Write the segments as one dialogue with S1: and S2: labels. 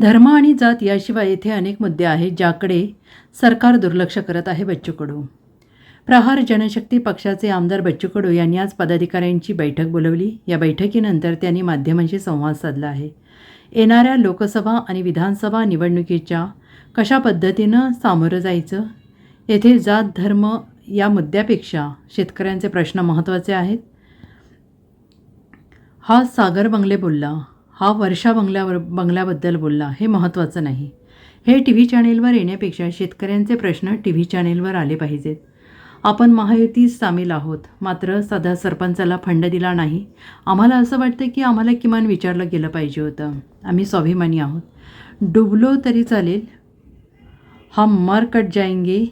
S1: धर्म आणि जात याशिवाय येथे अनेक मुद्दे आहेत ज्याकडे सरकार दुर्लक्ष करत आहे बच्चू कडू प्रहार जनशक्ती पक्षाचे आमदार बच्चू कडू यांनी आज पदाधिकाऱ्यांची बैठक बोलवली. या बैठकीनंतर त्यांनी माध्यमांशी संवाद साधला आहे. येणाऱ्या लोकसभा आणि विधानसभा निवडणुकीच्या कशा पद्धतीनं सामोरं जायचं? येथे जात धर्म या मुद्द्यापेक्षा शेतकऱ्यांचे प्रश्न महत्त्वाचे आहेत. हा सागर बंगले बोलला. हा वर्षा बंगल्यावर बंगल्याबद्दल बोलला. हे महत्त्वाचं नाही. हे टी व्ही चॅनेलवर येण्यापेक्षा शेतकऱ्यांचे प्रश्न टी व्ही चॅनेलवर आले पाहिजेत. आपण महायुतीस सामील आहोत. मात्र सध्या सरपंचाला फंड दिला नाही. आम्हाला असं वाटतं की आम्हाला किमान विचारलं गेलं पाहिजे होतं. आम्ही स्वाभिमानी आहोत. डुबलो तरी चालेल. हम मर कट जाएंगे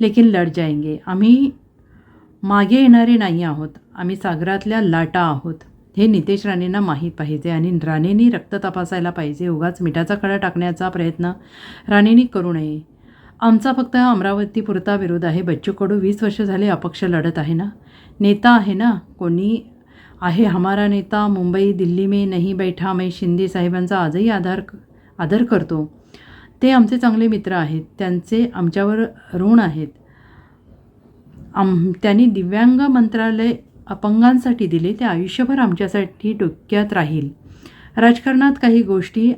S1: लेकिन लढ जाएंगे आम्ही मागे येणारे नाही आहोत. आम्ही सागरातल्या लाटा आहोत. हे नितेश राणेंना माहीत पाहिजे आणि राणेंनी रक्त तपासायला पाहिजे. उगाच मिठाचा खडा टाकण्याचा प्रयत्न राणेंनी करू नये. आमचा फक्त अमरावतीपुरता विरोध आहे. बच्चू कडू वीस वर्ष झाले अपक्ष लढत आहे ना? नेता आहे ना? कोणी आहे? हमारा नेता मुंबई दिल्ली में नहीं बैठा. मैं शिंदे साहेबांचा आजही आधार आदर करतो. ते आमचे चांगले मित्र आहेत. त्यांचे आमच्यावर ऋण आहेत. आम त्यांनी दिव्यांग मंत्रालय अपंगांसाठी दिले ते आयुष्यभर आमच्यासाठी डोक्यात राहील. राजकारणात काही गोष्टी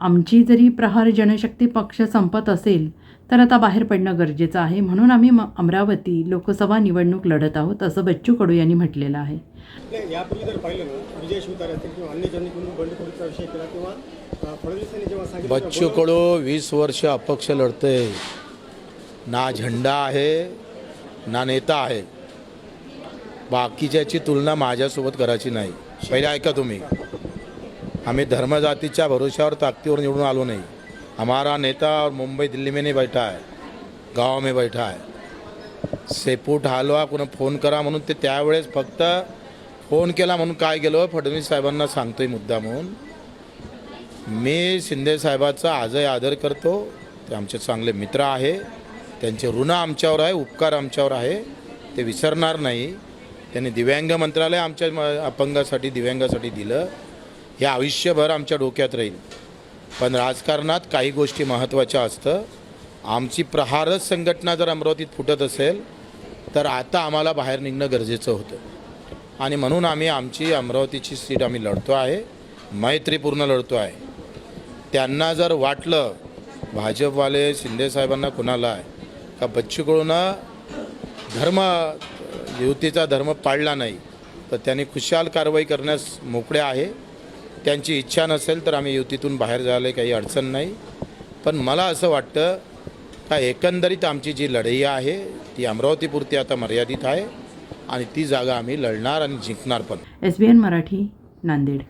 S1: आमची जरी प्रहार जनशक्ती पक्ष संपत असेल तर आता बाहेर पडणं गरजेचं आहे. म्हणून आम्ही म अमरावती लोकसभा निवडणूक लढत आहोत असं बच्चू कडू यांनी म्हटलेलं आहे.
S2: नाही यापूर्वी जर पाहिलं ना विजय शिवतारे असतील किंवा अन्य ज्यांनी कोणी बंडखोरीचा विषय केला किंवा अ, फडणवीसांनी जेव्हा सांगितलं
S3: बच्चू कडू वीस वर्ष अपक्ष लढतंय. ना झेंडा आहे ना नेता आहे. बाकीच्याची तुलना माझ्यासोबत करायची नाही. पहिले ऐका तुम्ही. आम्ही धर्मजातीच्या भरोश्यावर ताकदीवर निवडून आलो नाही. हमारा नेता और मुंबई दिल्ली में नहीं बैठा है. गाँव में बैठा है. सेपूट हलवा कुणा फोन करा म्हणून ते त्यावेळेस फक्त फोन केला म्हणून काय गेलो फडणवीस साहेबांना सांगतोय मुद्दा म्हणून. मी शिंदे साहेबाचा आजही आदर करतो. ते आमचे चांगले मित्र आहे. त्यांचे ऋण आमच्यावर आहे उपकार आमच्यावर आहे. ते विसरणार नाही. त्यांनी दिव्यांग मंत्रालय आमच्या म- अपंगासाठी दिव्यांगासाठी दिलं. हे आयुष्यभर आमच्या डोक्यात राहील. पण राजकारणात काही गोष्टी महत्त्वाच्या असतं. आमची प्रहारच संघटना जर अमरावतीत फुटत असेल तर आता आम्हाला बाहेर निघणं गरजेचं होतं. आणि म्हणून आम्ही आमची अमरावतीची सीट आम्ही लढतो आहे मैत्रीपूर्ण लढतो आहे. त्यांना जर वाटलं भाजपवाले शिंदेसाहेबांना कुणाला आहे? का बच्चू धर्म युतीचा धर्म पाळला नाही तर त्यांनी खुशाल कारवाई करण्यास मोकळे आहे. त्यांची इच्छा नसेल तर आम्ही युतीतून बाहेर जायला काही अडचण नाही. पण मला असं वाटतं का एकंदरीत आमची जी लढाई आहे ती अमरावतीपुरती आता मर्यादित आहे आणि ती जागा आम्ही लढणार आणि जिंकणार पण.
S1: S B N Marathi Nanded.